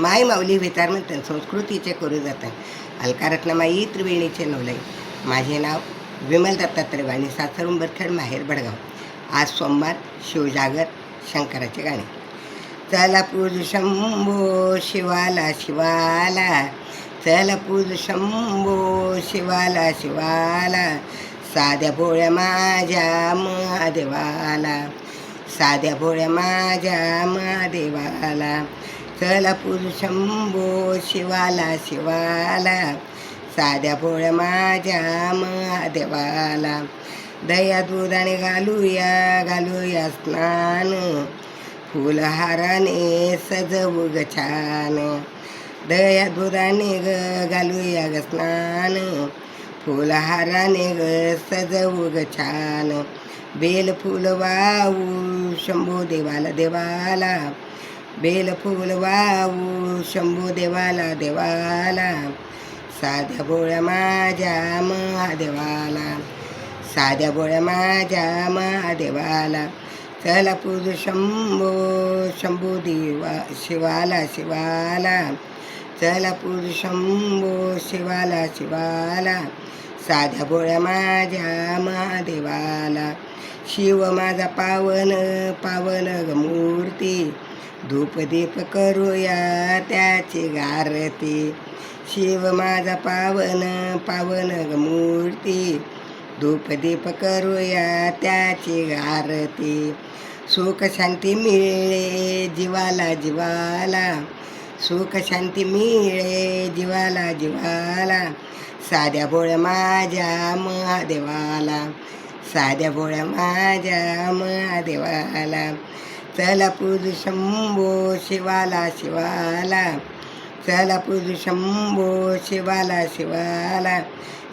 माय माऊली विचारमंथन संस्कृतीचे करू जातात. अलकारत्नमाई त्रिवेणीचे नवलय माझे नाव विमल दत्तात्रय वाणी सासर उंबरखेड माहेर बडगाव. आज सोमवार शिवजागर शंकराचे गाणे. चला पूज शंभो शिवाला शिवाला. चला पूज शंभो शिवाला शिवाला. साध्या भोळ्या माझ्या महादेवाला. साध्या भोळ्या माझ्या महादेवाला. चला शंभो शिवाला शिवाला साध्या पोळ माझ्या महादेवाला. दया दुधाने घालूया घालूया स्नान. फुलहाराने सजवू ग छान. दया दुधाने ग घालूया ग स्नान. फुलहाराने ग सजवू ग छान. बेल फुल वाऊ शंभू देवाला देवाला. बेल फुल वाऊ शंभू देवाला देवाला. साध्या भोळ्या माझ्या महादेवाला. साध्या भोळ्या माझ्या महादेवाला. चला पूज शंभो शंभू देवा शिवाला शिवाला. चला पूज शंभो शिवाला शिवाला. साध्या भोळ्या माझ्या महादेवाला. शिव माझा पावन पावन ग मूर्ती धूपदीप करूया त्याची गारती शिव माझा पावन पावन ग मूर्ती. धूपदीप करूया त्याची गारती सुख शांती मिळे जीवाला जीवाला. सुख शांती मिळे जीवाला जीवाला. साध्या भोळ्या माझ्या महादेवाला. साध्या भोळ्या माझ्या महादेवाला. चला पूज शंभो शिवाला शिवाला चला पूज शंभो शिवाला शिवाला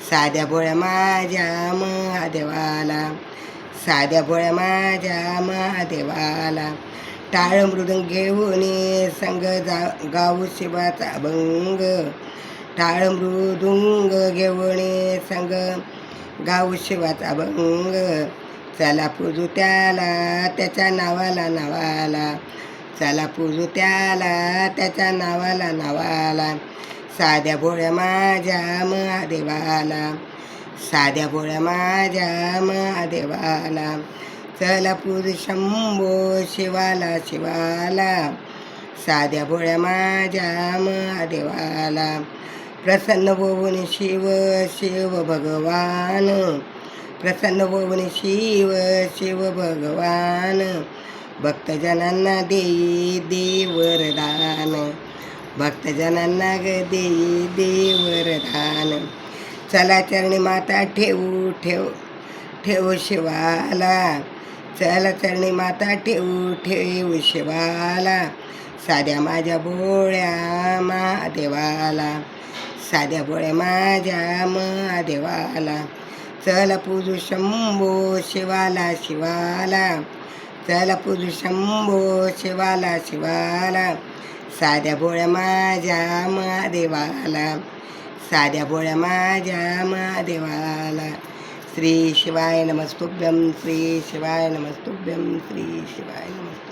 साध्या भोळ्या माझ्या महादेवाला साध्या भोळ्या माझ्या महादेवाला. टाळ मृदंग घेऊन संग जा गाऊ शिवाचा अभंग. टाळ मृदुंग घेऊन संग गाऊ शिवाचा अभंग. चला पूजू त्याला त्याच्या नावाला नावाला. चला पूजू त्याला त्याच्या नावाला नावाला. साध्या भोळ्या माझ्या महादेवाला. साध्या भोळ्या माझ्या महादेवाला. चला पूजू शंभो शिवाला शिवाला. साध्या भोळ्या माझ्या महादेवाला. प्रसन्न होऊन शिव शिव भगवान. प्रसन्न होऊन शिव शिव भगवान. भक्तजनांना देई देवरदान भक्तजनांना ग देई देवरदान चला चरणी माता ठेवू ठेव ठेवू शिवाला. चला चरणी माता ठेवू ठेवू शिवाला. साध्या माझ्या भोळ्या महादेवाला. साध्या भोळ्या माझ्या महादेवाला. चल पूजू शंभो शिवाला शिवाला चल पूजू शंभो शिवाला शिवाला साध्या भोळ्या माझ्या महादेवाला साध्या भोळ्या माझ्या महादेवाला. श्री शिवाय नमस्तुभ्यम श्री शिवाय नमस्तुभ्यम श्री शिवाय नमस्तु